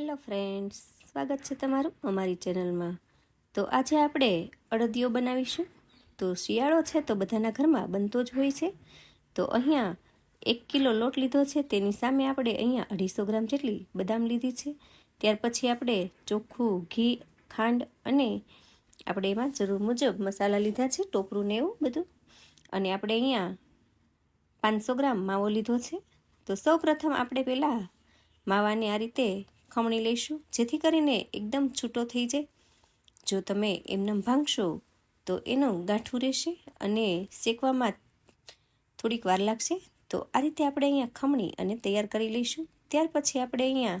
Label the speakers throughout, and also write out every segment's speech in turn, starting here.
Speaker 1: Hello friends સ્વાગત છે તમારું અમારી ચેનલમાં. તો આજે આપણે અડદિયો બનાવીશું. તો શિયાળો છે તો બધાના ઘરમાં બનતો જ હોય છે. તો અહીંયા એક કિલો લોટ લીધો છે. તેની સામે આપણે અહીંયા અઢીસો ગ્રામ જેટલી બદામ લીધી છે. ત્યાર પછી આપણે ચોખ્ખું ઘી, ખાંડ અને આપણે એમાં જરૂર મુજબ મસાલા લીધા છે. ટોપરું ને એવું બધું. અને આપણે અહીંયા પાંચસો ગ્રામ માવો લીધો છે. તો સૌ પ્રથમ આપણે પહેલાં માવાને આ રીતે ખમણી લઈશું જેથી કરીને એકદમ છૂટો થઈ જાય. જો તમે એમને ભાંગશો, તો એનું ગાંઠું રહેશે અને શેકવામાં થોડીક વાર લાગશે. તો આ રીતે આપણે અહીંયા ખમણી અને તૈયાર કરી લઈશું. ત્યાર પછી આપણે અહીંયા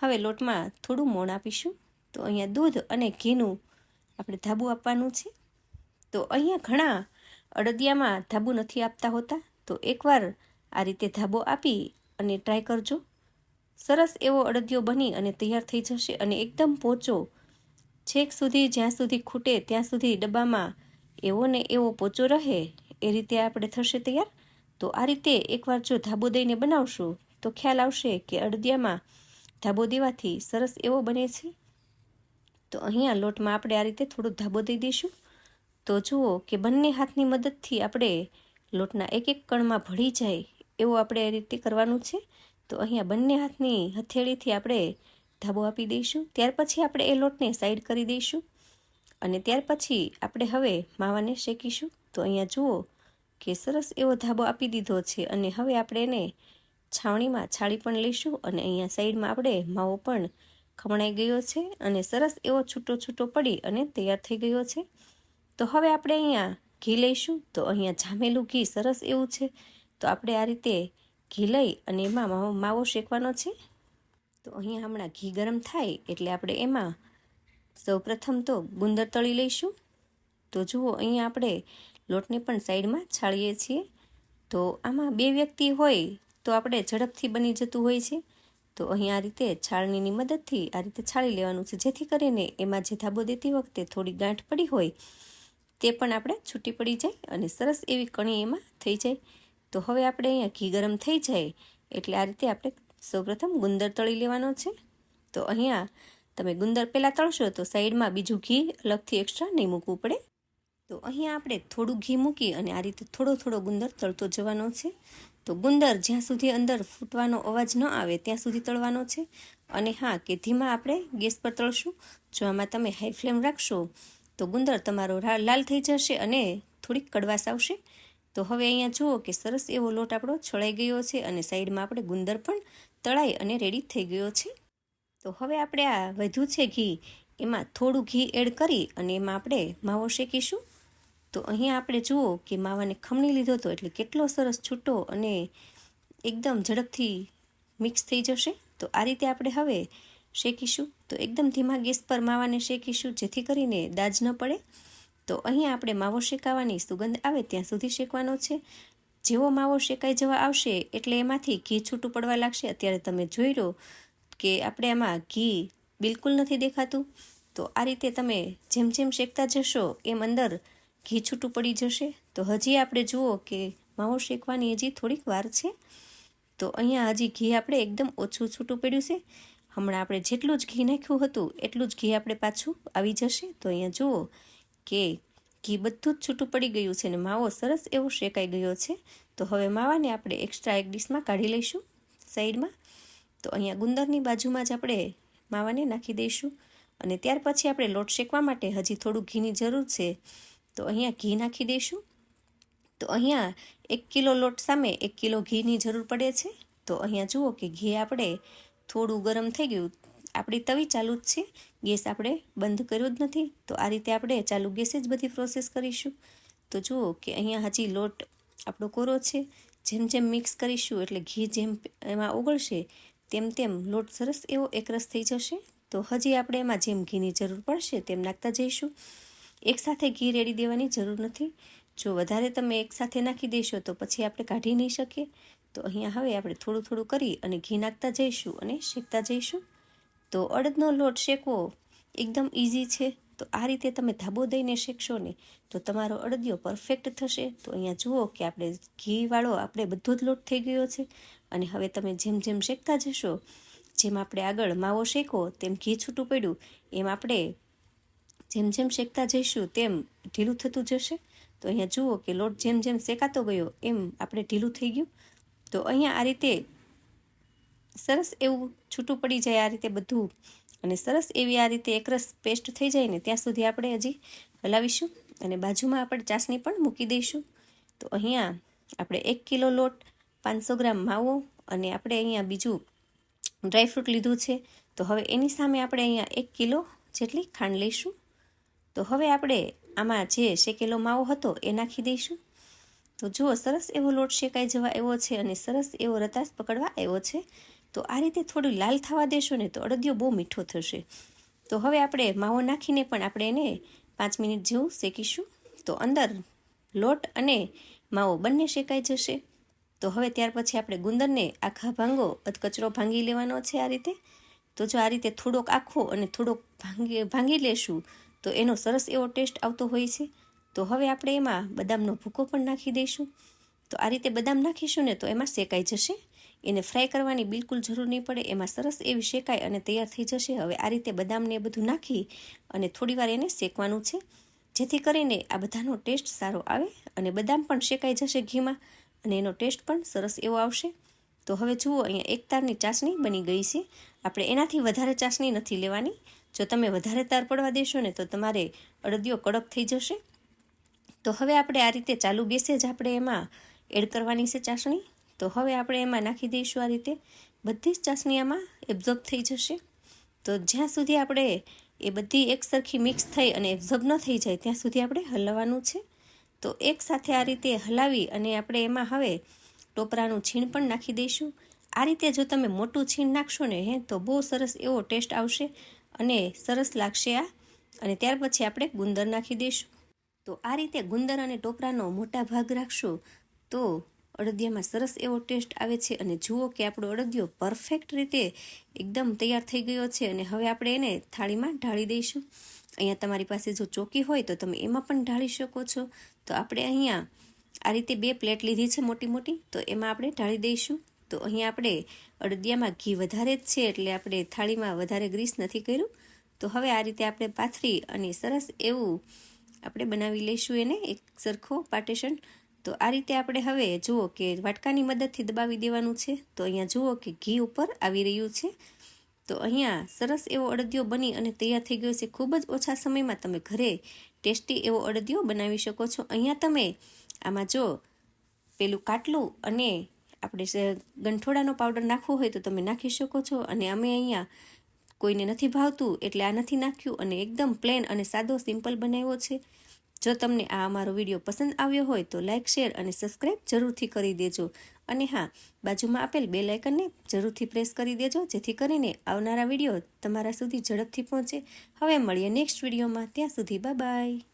Speaker 1: હવે લોટમાં થોડું મોણ આપીશું. તો અહીંયા દૂધ અને ઘીનું આપણે ધાબુ આપવાનું છે. તો અહીંયા ઘણા અડદિયામાં ધાબુ નથી આપતા હોતા. તો એકવાર આ રીતે ધાબો આપી અને ટ્રાય કરજો. સરસ એવો અડદિયો બની અને તૈયાર થઈ જશે અને એકદમ પોચો. છેક સુધી, જ્યાં સુધી ખૂટે, ત્યાં સુધી ડબ્બામાં એવો ને એવો પોચો રહે, એ રીતે આપણે થશે તૈયાર. તો આ રીતે એકવાર જો ધાબો દઈને બનાવશો, તો ખ્યાલ આવશે કે અડદિયામાં ધાબો દેવાથી સરસ એવો બને છે. તો અહીંયા લોટમાં આપણે આ રીતે થોડો ધાબો દઈ દઈશું. તો જુઓ કે બંને હાથની મદદથી આપણે લોટના એક એક કણમાં ભળી જાય, એવું આપણે એ રીતે કરવાનું છે. તો અહીંયા બંને હાથની હથેળીથી આપણે ધાબો આપી દઈશું. ત્યાર પછી આપણે એ લોટને સાઈડ કરી દઈશું અને ત્યાર પછી આપણે હવે માવાને શેકીશું. તો અહીંયા જુઓ કે સરસ એવો ધાબો આપી દીધો છે અને હવે આપણે એને છાવણીમાં છાળી પણ લઈશું અને અહીંયા સાઈડમાં આપણે માવો પણ ખમણાઈ ગયો છે અને સરસ એવો છૂટો છૂટો પડી અને તૈયાર થઈ ગયો છે. તો હવે આપણે અહીંયા ઘી લઈશું. તો અહીંયા જામેલું ઘી સરસ એવું છે. તો આપણે આ રીતે ઘી લઈ અને એમાં માવો શેકવાનો છે. તો અહીંયા હમણાં ઘી ગરમ થાય એટલે આપણે એમાં સૌપ્રથમ તો ગુંદર તળી લઈશું. તો જુઓ, અહીંયા આપણે લોટને પણ સાઈડમાં છાળીએ છીએ. તો આમાં બે વ્યક્તિ હોય તો આપણે ઝડપથી બની જતું હોય છે. તો અહીં આ રીતે છાળણીની મદદથી આ રીતે છાળી લેવાનું છે. જેથી કરીને એમાં જે ધાબો દેતી વખતે થોડી ગાંઠ પડી હોય તે પણ આપણે છૂટી પડી જાય અને સરસ એવી કણી એમાં થઈ જાય. તો હવે આપણે અહીંયા ઘી ગરમ થઈ જાય એટલે આ રીતે આપણે સૌપ્રથમ ગુંદર તળી લેવાનો છે. તો અહીંયા તમે ગુંદર પહેલાં તળશો તો સાઈડમાં બીજું ઘી અલગથી એક્સ્ટ્રા નહીં મૂકવું પડે. તો અહીંયા આપણે થોડું ઘી મૂકી અને આ રીતે થોડો થોડો ગુંદર તળતો જવાનો છે. તો ગુંદર જ્યાં સુધી અંદર ફૂટવાનો અવાજ ન આવે ત્યાં સુધી તળવાનો છે. અને હા, કે ધીમા આપણે ગેસ પર તળશું. જો આમાં તમે હાઈ ફ્લેમ રાખશો તો ગુંદર તમારો લાલ થઈ જશે અને થોડીક કડવાશ આવશે. તો હવે અહીંયા જુઓ કે સરસ એવો લોટ આપણો છળાઈ ગયો છે અને સાઈડમાં આપણે ગુંદર પણ તળાઈ અને રેડી થઈ ગયો છે. તો હવે આપણે આ વધુ છે ઘી, એમાં થોડું ઘી એડ કરી અને એમાં આપણે માવો શેકીશું. તો અહીંયા આપણે જુઓ કે માવાને ખમણી લીધો હતો એટલે કેટલો સરસ છૂટો અને એકદમ ઝડપથી મિક્સ થઈ જશે. તો આ રીતે આપણે હવે શેકીશું. તો એકદમ ધીમા ગેસ પર માવાને શેકીશું જેથી કરીને દાજ ન પડે. તો અહીંયા આપણે માવો શેકાવાની સુગંધ આવે ત્યાં સુધી શેકવાનો છે. જેવો માવો શેકાઈ જવા આવશે એટલે એમાંથી ઘી છૂટું પડવા લાગશે. અત્યારે તમે જોઈ લો કે આપણે આમાં ઘી બિલકુલ નથી દેખાતું. તો આ રીતે તમે જેમ જેમ શેકતા જશો એમ અંદર ઘી છૂટું પડી જશે. તો હજી આપણે જુઓ કે માવો શેકવાની હજી થોડીક વાર છે. તો અહીંયા હજી ઘી આપણે એકદમ ઓછું છૂટું પડ્યું છે. હમણાં આપણે જેટલું જ ઘી નાખ્યું હતું, એટલું જ ઘી આપણે પાછું આવી જશે. તો અહીંયા જુઓ કે ઘી બધું જ છૂટું પડી ગયું છે અને માવો સરસ એવો શેકાઈ ગયો છે. તો હવે માવાને આપણે એક્સ્ટ્રા એક ડીશમાં કાઢી લઈશું સાઈડમાં. તો અહીંયા ગુંદરની બાજુમાં જ આપણે માવાને નાખી દઈશું. અને ત્યાર પછી આપણે લોટ શેકવા માટે હજી થોડું ઘીની જરૂર છે. તો અહીંયા ઘી નાખી દઈશું. તો અહીંયા એક કિલો લોટ સામે એક કિલો ઘીની જરૂર પડે છે. તો અહીંયા જુઓ કે ઘી આપણે થોડું ગરમ થઈ ગયું. આપણી તવી ચાલુ જ છે. ગેસ આપણે બંધ કર્યો જ નથી. તો આ રીતે આપણે ચાલુ ગેસે જ બધી પ્રોસેસ કરીશું. તો જુઓ કે અહીંયા હજી લોટ આપણો કોરો છે. જેમ જેમ મિક્સ કરીશું, એટલે ઘી જેમ એમાં ઓગળશે, તેમ તેમ લોટ સરસ એવો એકરસ થઈ જશે. તો હજી આપણે એમાં જેમ ઘીની જરૂર પડશે, તેમ નાખતા જઈશું. એકસાથે ઘી રેડી દેવાની જરૂર નથી. જો વધારે તમે એકસાથે નાખી દેશો, તો પછી આપણે કાઢી નહીં શકીએ. તો અહીંયા હવે આપણે થોડું થોડું કરી અને ઘી નાખતા જઈશું અને શેકતા જઈશું. તો અડદનો લોટ શેકવો એકદમ ઇઝી છે. તો આ રીતે તમે ધાબો દઈને શેકશો ને, તો તમારો અડદિયો પરફેક્ટ થશે. તો અહીંયા જુઓ કે આપણે ઘીવાળો આપણે બધો જ લોટ થઈ ગયો છે. અને હવે તમે જેમ જેમ શેકતા જશો, જેમ આપણે આગળ માવો શેકો, તેમ ઘી છૂટું પડ્યું, એમ આપણે જેમ જેમ શેકતા જઈશું, તેમ ઢીલું થતું જશે. તો અહીંયા જુઓ કે લોટ જેમ જેમ શેકાતો ગયો, એમ આપણે ઢીલું થઈ ગયું. તો અહીંયા આ રીતે સરસ એવું છૂટું પડી જાય આ રીતે બધું. અને સરસ એવી આ રીતે એકરસ પેસ્ટ થઈ જાય ને ત્યાં સુધી આપણે હજી હલાવીશું અને બાજુમાં આપણે ચાસણી પણ મૂકી દઈશું. તો અહીંયા આપણે એક કિલો લોટ પાંચસો ગ્રામ માવો અને આપણે અહીંયા બીજું ડ્રાયફ્રૂટ લીધું છે. તો હવે એની સામે આપણે અહીંયા એક કિલો જેટલી ખાંડ લઈશું. તો હવે આપણે આમાં જે શેકેલો માવો હતો એ નાખી દઈશું. તો જુઓ સરસ એવો લોટ શેકાઈ જવા એવો છે અને સરસ એવો રતાસ પકડવા આવ્યો છે. તો આ રીતે થોડું લાલ થવા દેશો ને તો અડદિયો બહુ મીઠો થશે. તો હવે આપણે માવો નાખીને પણ આપણે એને પાંચ મિનિટ જેવું શેકીશું. તો અંદર લોટ અને માવો બંને શેકાઈ જશે. તો હવે ત્યાર પછી આપણે ગુંદરને આખા ભાંગો અધકચરો ભાંગી લેવાનો છે આ રીતે. તો જો આ રીતે થોડોક આખો અને થોડોક ભાંગી ભાંગી લેશું, તો એનો સરસ એવો ટેસ્ટ આવતો હોય છે. તો હવે આપણે એમાં બદામનો ભૂકો પણ નાખી દઈશું. તો આ રીતે બદામ નાખીશું ને તો એમાં શેકાઈ જશે. એને ફ્રાય કરવાની બિલકુલ જરૂર નહીં પડે, એમાં સરસ એવી શેકાય અને તૈયાર થઈ જશે. હવે આ રીતે બદામને એ બધું નાખી અને થોડીવાર એને શેકવાનું છે. જેથી કરીને આ બધાનો ટેસ્ટ સારો આવે અને બદામ પણ શેકાઈ જશે ઘીમાં અને એનો ટેસ્ટ પણ સરસ એવો આવશે. તો હવે જુઓ, અહીંયા એક તારની ચાસણી બની ગઈ છે. આપણે એનાથી વધારે ચાસણી નથી લેવાની. જો તમે વધારે તાર પડવા દેશો ને, તો તમારે અડદિયો કડક થઈ જશે. તો હવે આપણે આ રીતે ચાલુ બેસે જ આપણે એમાં એડ કરવાની છે ચાસણી. તો હવે આપણે એમાં નાખી દઈશું આ રીતે. બધી જ ચાસણી આમાં એબ્ઝોર્બ થઈ જશે. તો જ્યાં સુધી આપણે એ બધી એકસરખી મિક્સ થઈ અને એબ્ઝોર્બ ન થઈ જાય, ત્યાં સુધી આપણે હલાવવાનું છે. તો એક સાથે આ રીતે હલાવી અને આપણે એમાં હવે ટોપરાનું છીણ પણ નાખી દઈશું. આ રીતે જો તમે મોટું છીણ નાખશો ને, હે, તો બહુ સરસ એવો ટેસ્ટ આવશે અને સરસ લાગશે આ. અને ત્યાર પછી આપણે ગુંદર નાખી દઈશું. તો આ રીતે ગુંદર અને ટોપરાનો મોટા ભાગ રાખશો. તો અડદિયામાં સરસ એવો ટેસ્ટ આવે છે અને જુઓ કે આપણો અડદિયો પરફેક્ટ રીતે એકદમ તૈયાર થઈ ગયો છે અને હવે આપણે એને થાળીમાં ઢાળી દઈશું. અહીંયા તમારી પાસે જો ચોકી હોય તો તમે એમાં પણ ઢાળી શકો છો. તો આપણે અહીંયા આ રીતે બે પ્લેટ લીધી છે મોટી મોટી, તો એમાં આપણે ઢાળી દઈશું. તો અહીંયા આપણે અડદિયામાં ઘી વધારે જ છે એટલે આપણે થાળીમાં વધારે ગ્રીસ નથી કર્યું. તો હવે આ રીતે આપણે પાથરી અને સરસ એવું આપણે બનાવી લઈશું એને એક સરખો પાર્ટેશન. તો આ રીતે આપણે હવે જુઓ કે વાટકાની મદદથી દબાવી દેવાનું છે. તો અહીંયા જુઓ કે ઘી ઉપર આવી રહ્યું છે. તો અહીંયા સરસ એવો અડદિયો બની અને તૈયાર થઈ ગયો છે. ખૂબ જ ઓછા સમયમાં તમે ઘરે ટેસ્ટી એવો અડદિયો બનાવી શકો છો. અહીંયા તમે આમાં જો પેલું કાટલું અને આપણે ગંઠોડાનો પાવડર નાખવો હોય તો તમે નાખી શકો છો. અને અમે અહીંયા કોઈને નથી ભાવતું એટલે આ નથી નાખ્યું અને એકદમ પ્લેન અને સાદો સિમ્પલ બનાવ્યો છે. જો તમને આ અમારો વીડિયો પસંદ આવ્યો હોય તો લાઇક શેર અને સબસ્ક્રાઈબ જરૂરથી કરી દેજો. અને હા, બાજુમાં આપેલ બે લાઇકનને જરૂરથી પ્રેસ કરી દેજો, જેથી કરીને આવનારા વીડિયો તમારા સુધી ઝડપથી પહોંચે. હવે મળીએ નેક્સ્ટ વિડીયોમાં. ત્યાં સુધી બાય